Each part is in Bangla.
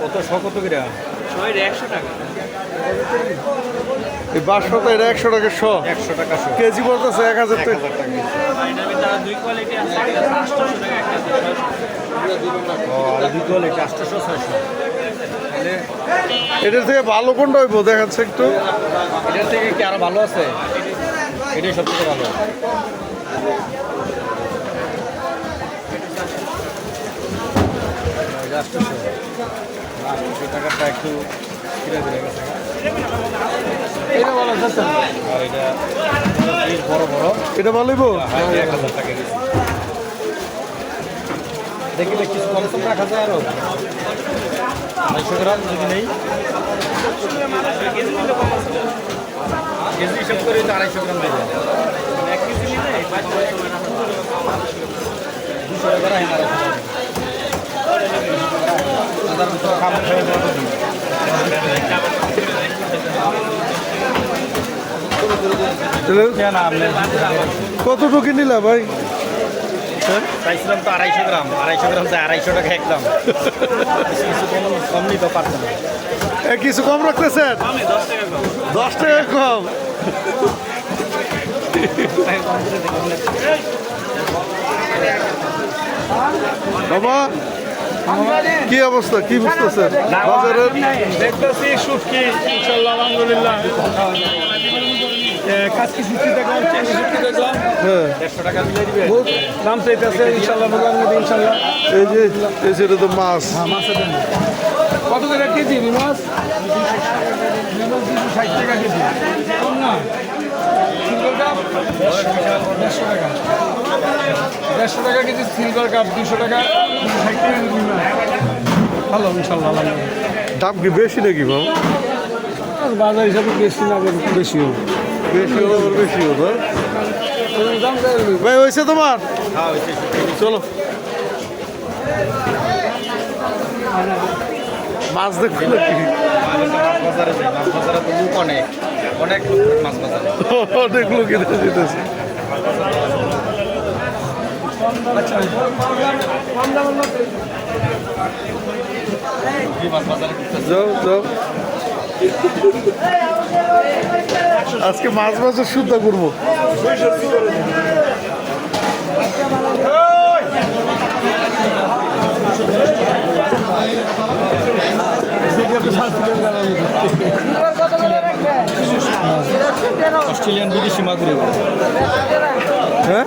কত শ কত করে? একশো টাকা। এই বারশো তো এটা একশো টাকা শ একশো টাকা শো কেজি পড়তেছে এক হাজার টাকা। দুই কোয়ালিটি আটশোশো ছয়শো। এটার থেকে ভালো কোনটা হইব? দেখাচ্ছে একটু। এটার থেকে কি আরও ভালো আছে? এটাই সবথেকে ভালো। টাকাটা একটু আর এটা বড় বড়। এটা ভালো হ্যাঁ, এটা এক হাজার টাকা গেছে দেখলে কিছু কম রাখা যায় আরও? আড়াইশো গ্রাম যদি নেই। কেজি হিসাব করে তো আড়াইশো গ্রাম দেবে। দুশো টাকা খাবার খেয়ে কতটুকু নিলা ভাই? চাইছিলাম তো আড়াইশো গ্রাম আড়াইশো গ্রাম তো আড়াইশো টাকা একদম কম নিতে এ, কিছু কম রাখতেছেন? দশ টাকা কম। বাবা কি অবস্থা? কি বুঝতেছেন? বাজারের দেখতেছি শুটকি ইনশাল্লাহ আলহামদুলিল্লাহ। চেঙ্গি শুটকি দেখলাম। হ্যাঁ। দেড়শো টাকা মিলিয়ে দিবে। দাম চাইতেছে ইনশাল্লাহ মোটার মধ্যে ইনশাল্লাহ। এই যে এই তো মাছ। মাছের কত করে কেজি মাছ ষাট টাকা কেজি। কম না। দেড়শো টাকা। দেড়শো টাকা কেজি সিলভার কাপ দুশো টাকা। ষাট টাকা ভালো ইনশাল্লাহ দাম কি বেশি নাকি বাবা বাজার হিসাবে বেশি না বেশি। হবে বেশি আবার বেশি দাম চাই ভাই, হয়েছে তোমার? হ্যাঁ চলো। মাছ দেখব নাকি? অনেক অনেক লোক যেতেছে যাও যাও। আজকে মাছ মাছের শুদ্ধ করব অস্ট্রেলিয়ান বিদেশি মাগুরে হ্যাঁ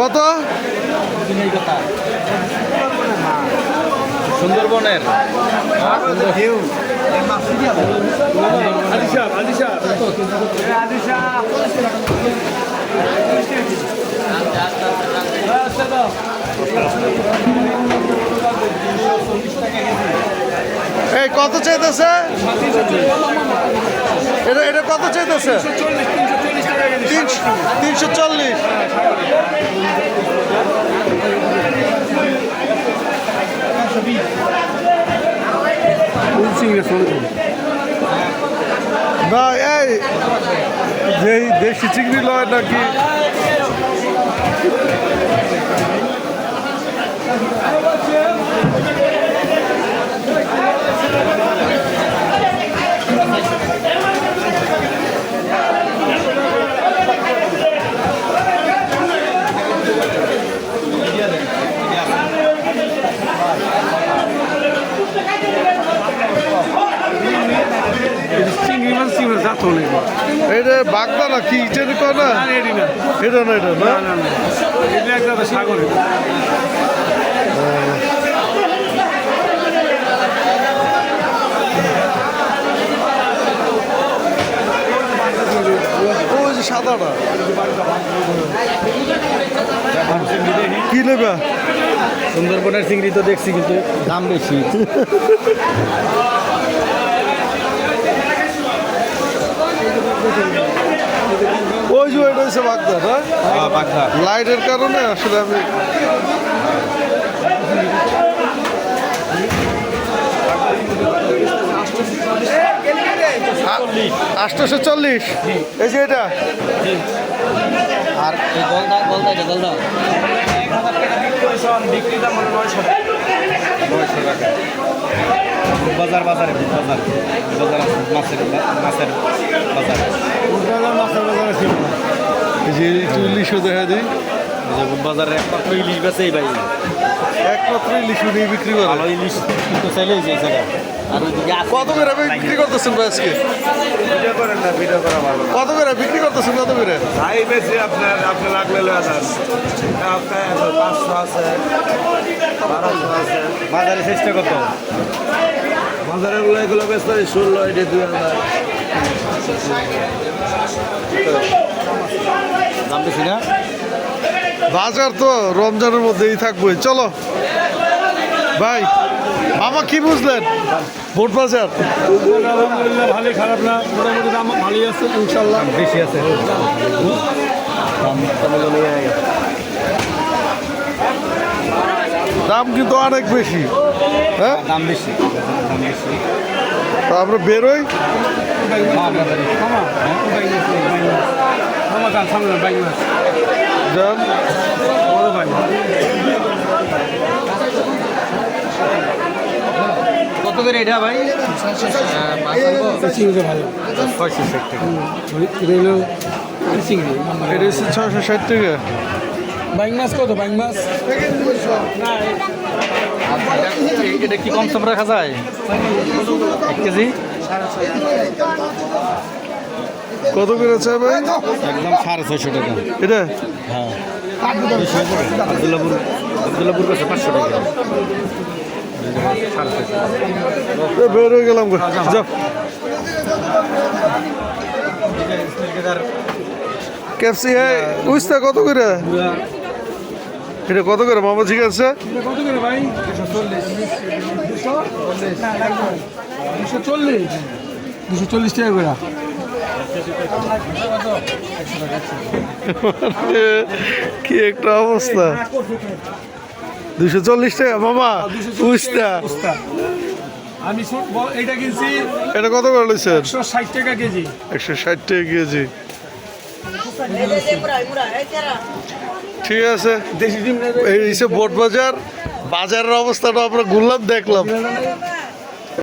কত? সুন্দরবনের। এই কত চাইতেছে? এটা এটা কত চাইতেছে? তিনশো চল্লিশ। না এই যেই দেশি চিংড়ি লয় নাকি এটা বাগদা না কি ইটের কয় না? এটি না। এটা না এটা সাগরে সাদাটা। কি নেবে? সুন্দরবনের চিংড়ি তো দেখছি কিন্তু দাম বেশি। ওই যে ওইটা হচ্ছে বাগদা বাগদা লাইটের কারণে আসলে আমি আটশোশো চল্লিশ। এই যে এটা। আর গলদা গলদা এটা গলদা। বিক্রি দাম নয়শো নয়শো টাকা। বাজার বাজারে বাজার। বাজার মাছের মাছের বাজার মাছের বাজারে ছিল না এই যে ইলিশও দেখা দিই। বাজারে একমাত্র ইলিশ বেছে এই ভাই। একমাত্র ইলিশ নিয়ে বিক্রি করে। ভালো ইলিশ তো চাইলে এই যে আর ওইদিকে কত করে বিক্রি করতেছেন ভাই আজকে? ভিডিও করেন না ভিডিও করা ভালো কত করে বিক্রি করতেছেন কত করে? হাই বেশি আপনার আপনি লাগলে লয়ে যান। আপনার পাঁচশো আছে বারোশো আছে। বাজারে চেষ্টা কত বাজারেরগুলো এগুলো বেচতে ষোলো এটি দুই হাজার। দাম বেশি না। বাজার তো রমজানের মধ্যেই থাকবে চলো। ভাই মামা কি বুঝলেন? ভোট বাজার। আলহামদুলিল্লাহ ভালোই খারাপ না। মোটামুটি দাম ভালোই আছে ইনশাল্লাহ বেশি আছে। দাম কিন্তু অনেক বেশি। হ্যাঁ? দাম বেশি। আমরা বেরোই। কাল সামনে বাইক মাছ যান বড় ভাই কত করে এটা ভাই চিংড়ি ভালো ছয়শো ষাট টাকা চিংড়ি এটা হচ্ছে ছশো ষাট টাকা বাইক মাছ কত বাইক মাছ এটা কি কম সম রাখা যায় এক কেজি কত করে চাই ভাই? একদম সাড়ে ছয়শো টাকা। এটা? হ্যাঁ। আবদুল্লাপুর আবদুল্লাপুর কাছে পাঁচশো টাকা। বের হয়ে গেলাম যাও। ক্যাপসি হ্যাঁ উইসটা কত করে? এটা কত করে? মামা ঠিক আছে এটা কত করে ভাই দুশো চল্লিশ। দুশো চল্লিশ টাকা করে। কি একটা অবস্থা? দুশো চল্লিশ টাকা মামা উইসটা আমি এটা কিনছি এটা কত করে লইছেন একশো ষাট টাকা কেজি। একশো ষাট টাকা কেজি। ঠিক আছে। এই বোট বাজার। বাজারের অবস্থাটা আমরা ঘুরলাম দেখলাম।